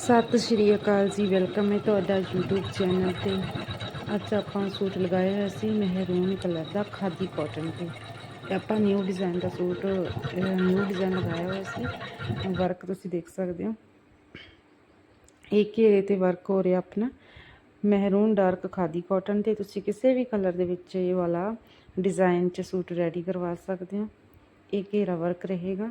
ਸਤਿ ਸ਼੍ਰੀ ਅਕਾਲ ਜੀ ਵੈਲਕਮ ਹੈ ਤੁਹਾਡਾ YouTube ਚੈਨਲ ਤੇ। ਅੱਜ ਆਪਾਂ ਸੂਟ ਲਗਾਇਆ ਹੋਇਆ ਸੀ ਮਹਿਰੂਨ ਕਲਰ ਦਾ ਖਾਦੀ ਕਾਟਨ ਤੇ। ਤੇ ਆਪਾਂ ਨਿਊ ਡਿਜ਼ਾਈਨ ਦਾ ਸੂਟ ਨਿਊ ਡਿਜ਼ਾਈਨ ਲਗਾਇਆ ਹੋਇਆ ਸੀ। ਵਰਕ ਤੁਸੀਂ ਦੇਖ ਸਕਦੇ ਹੋ। ਇੱਕ ਘੇਰੇ ਤੇ ਵਰਕ ਹੋ ਰਿਹਾ ਆਪਣਾ। ਮਹਿਰੂਨ ਡਾਰਕ ਖਾਦੀ ਕਾਟਨ ਤੇ ਤੁਸੀਂ ਕਿਸੇ ਵੀ ਕਲਰ ਦੇ ਵਿੱਚ ਇਹ ਵਾਲਾ ਡਿਜ਼ਾਈਨ ਚ ਸੂਟ ਰੈਡੀ ਕਰਵਾ ਸਕਦੇ ਹੋ। ਇਹ ਘੇਰਾ ਵਰਕ ਰਹੇਗਾ।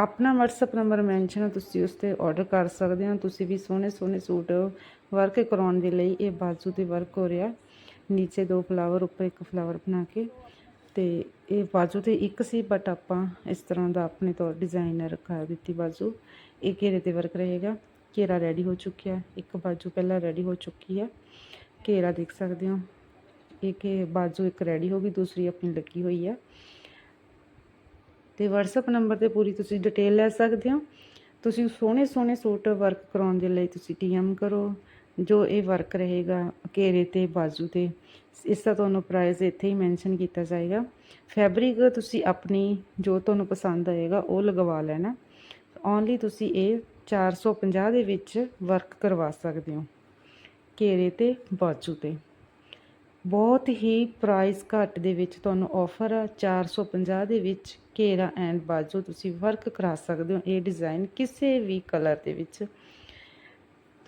ਆਪਣਾ WhatsApp ਨੰਬਰ ਮੈਂਸ਼ਨ ਤੁਸੀਂ ਉਸ ਤੇ ਆਰਡਰ ਕਰ ਸਕਦੇ ਹੋ ਤੁਸੀਂ ਵੀ ਸੋਹਣੇ ਸੋਹਣੇ ਸੂਟ ਵਰਕ ਕਰਾਉਣ ਦੇ ਲਈ ਇਹ ਬਾਜੂ ਤੇ ਵਰਕ ਹੋ ਰਿਹਾ। ਨੀਚੇ ਦੋ ਫਲਾਵਰ ਉੱਪਰ ਇੱਕ ਫਲਾਵਰ ਬਣਾ ਕੇ। ਤੇ ਇਹ ਬਾਜੂ ਤੇ ਇੱਕ ਸੀ ਬਟ ਆਪਾਂ ਇਸ ਤਰ੍ਹਾਂ ਦਾ ਆਪਣੇ ਤੌਰ ਡਿਜ਼ਾਈਨਰ ਕਰ ਦਿੱਤੀ ਬਾਜੂ। ਇਹ ਘੇਰੇ ਤੇ ਵਰਕ ਰਹੇਗਾ। ਘੇਰਾ ਰੈਡੀ ਹੋ ਚੁੱਕਿਆ। ਇੱਕ ਬਾਜੂ ਪਹਿਲਾਂ ਰੈਡੀ ਹੋ ਚੁੱਕੀ ਹੈ ਘੇਰਾ ਦੇਖ ਸਕਦੇ ਹੋ। ਇਹ ਕਿ ਬਾਜੂ ਇੱਕ ਰੈਡੀ ਹੋ ਗਈ, ਦੂਸਰੀ ਆਪਣੀ ਲੱਗੀ ਹੋਈ ਹੈ ਤੇ WhatsApp ਨੰਬਰ ਤੇ ਪੂਰੀ ਤੁਸੀਂ ਡਿਟੇਲ ਲੈ ਸਕਦੇ ਹੋ। ਤੁਸੀਂ ਸੋਹਣੇ ਸੋਹਣੇ ਸੂਟ ਵਰਕ ਕਰਾਉਣ ਦੇ ਲਈ ਤੁਸੀਂ DM ਕਰੋ, ਜੋ ਇਹ ਵਰਕ ਰਹੇਗਾ ਘੇਰੇ ਤੇ, ਬਾਜੂ ਤੇ, ਇਸ ਦਾ ਤੁਹਾਨੂੰ ਪ੍ਰਾਈਸ ਇੱਥੇ ਹੀ ਮੈਂਸ਼ਨ ਕੀਤਾ ਜਾਏਗਾ। ਫੈਬਰਿਕ ਤੁਸੀਂ ਆਪਣੀ ਜੋ ਤੁਹਾਨੂੰ ਪਸੰਦ ਆਏਗਾ ਉਹ ਲਗਵਾ ਲੈਣਾ। ਓਨਲੀ ਤੁਸੀਂ ਇਹ 450 ਦੇ ਵਿੱਚ ਵਰਕ ਕਰਵਾ ਸਕਦੇ ਹੋ, ਘੇਰੇ ਤੇ, ਬਾਜੂ ਤੇ। ਬਹੁਤ ਹੀ ਪ੍ਰਾਈਸ ਘੱਟ ਦੇ ਵਿੱਚ ਤੁਹਾਨੂੰ ਆਫਰ ਆ 450 ਦੇ ਵਿੱਚ ਘੇਰਾ ਐਂਡ ਬਾਜੂ ਤੁਸੀਂ ਵਰਕ ਕਰਾ ਸਕਦੇ ਹੋ। ਇਹ ਡਿਜ਼ਾਈਨ ਕਿਸੇ ਵੀ ਕਲਰ ਦੇ ਵਿੱਚ।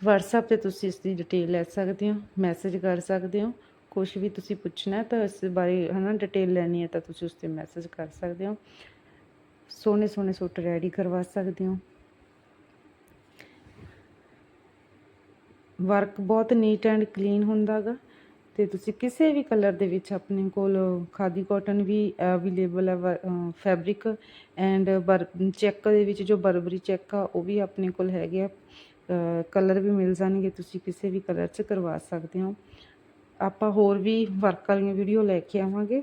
WhatsApp ਤੇ ਤੁਸੀਂ ਇਸ ਦੀ ਡਿਟੇਲ ਲੈ ਸਕਦੇ ਹੋ ਮੈਸੇਜ ਕਰ ਸਕਦੇ ਹੋ। ਕੁਝ ਵੀ ਤੁਸੀਂ ਪੁੱਛਣਾ ਤਾਂ ਇਸ ਬਾਰੇ ਹਨਾ ਡਿਟੇਲ ਲੈਣੀ ਹੈ ਤਾਂ ਤੁਸੀਂ ਉਸ ਤੇ ਮੈਸੇਜ ਕਰ ਸਕਦੇ ਹੋ। ਸੋਹਣੇ ਸੋਹਣੇ ਸੂਟ ਰੈਡੀ ਕਰਵਾ ਸਕਦੇ ਹੋ। ਵਰਕ ਬਹੁਤ ਨੀਟ ਐਂਡ ਕਲੀਨ ਹੁੰਦਾਗਾ ਤੇ ਤੁਸੀਂ ਕਿਸੇ ਵੀ ਕਲਰ ਦੇ ਵਿੱਚ ਆਪਣੇ ਕੋਲ ਖਾਦੀ ਕਾਟਨ ਵੀ ਅਵੇਲੇਬਲ ਹੈ ਫੈਬਰਿਕ ਐਂਡ ਬਰ ਚੈੱਕ ਦੇ ਵਿੱਚ ਜੋ ਬਰਬਰੀ ਚੈੱਕ ਆ, ਉਹ ਵੀ ਆਪਣੇ ਕੋਲ ਹੈਗੇ ਆ। ਕਲਰ ਵੀ ਮਿਲ ਜਾਣਗੇ, ਤੁਸੀਂ ਕਿਸੇ ਵੀ ਕਲਰ 'ਚ ਕਰਵਾ ਸਕਦੇ ਹੋ। ਆਪਾਂ ਹੋਰ ਵੀ ਵਰਕ ਵਾਲੀਆਂ ਵੀਡੀਓ ਲੈ ਕੇ ਆਵਾਂਗੇ।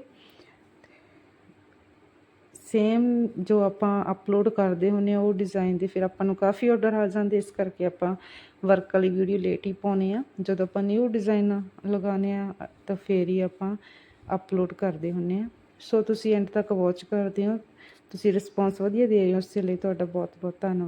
ਸੇਮ ਜੋ ਆਪਾਂ ਅਪਲੋਡ ਕਰਦੇ ਹੁੰਨੇ ਆ, ਉਹ ਡਿਜ਼ਾਈਨ ਦੇ ਫਿਰ ਆਪਾਂ ਨੂੰ ਕਾਫੀ ਆਰਡਰ ਆ ਜਾਂਦੇ ਇਸ ਕਰਕੇ ਆਪਾਂ ਵਰਕ ਵਾਲੀ ਵੀਡੀਓ ਲੇਟ ਹੀ ਪਾਉਨੇ ਆ। ਜਦੋਂ ਆਪਾਂ ਨਿਊ ਡਿਜ਼ਾਈਨ ਲਗਾਉਨੇ ਆ, ਤਾਂ ਫੇਰ ਹੀ ਆਪਾਂ ਅਪਲੋਡ ਕਰਦੇ ਹੁੰਨੇ ਆ। ਸੋ ਤੁਸੀਂ ਐਂਡ ਤੱਕ ਵਾਚ ਕਰਦੇ ਹੋ। ਤੁਸੀਂ ਰਿਸਪੌਂਸ ਵਧੀਆ ਦੇ ਰਹੇ ਹੋ ਉਸ ਲਈ ਤੁਹਾਡਾ ਬਹੁਤ ਬਹੁਤ ਧੰਨਵਾਦ।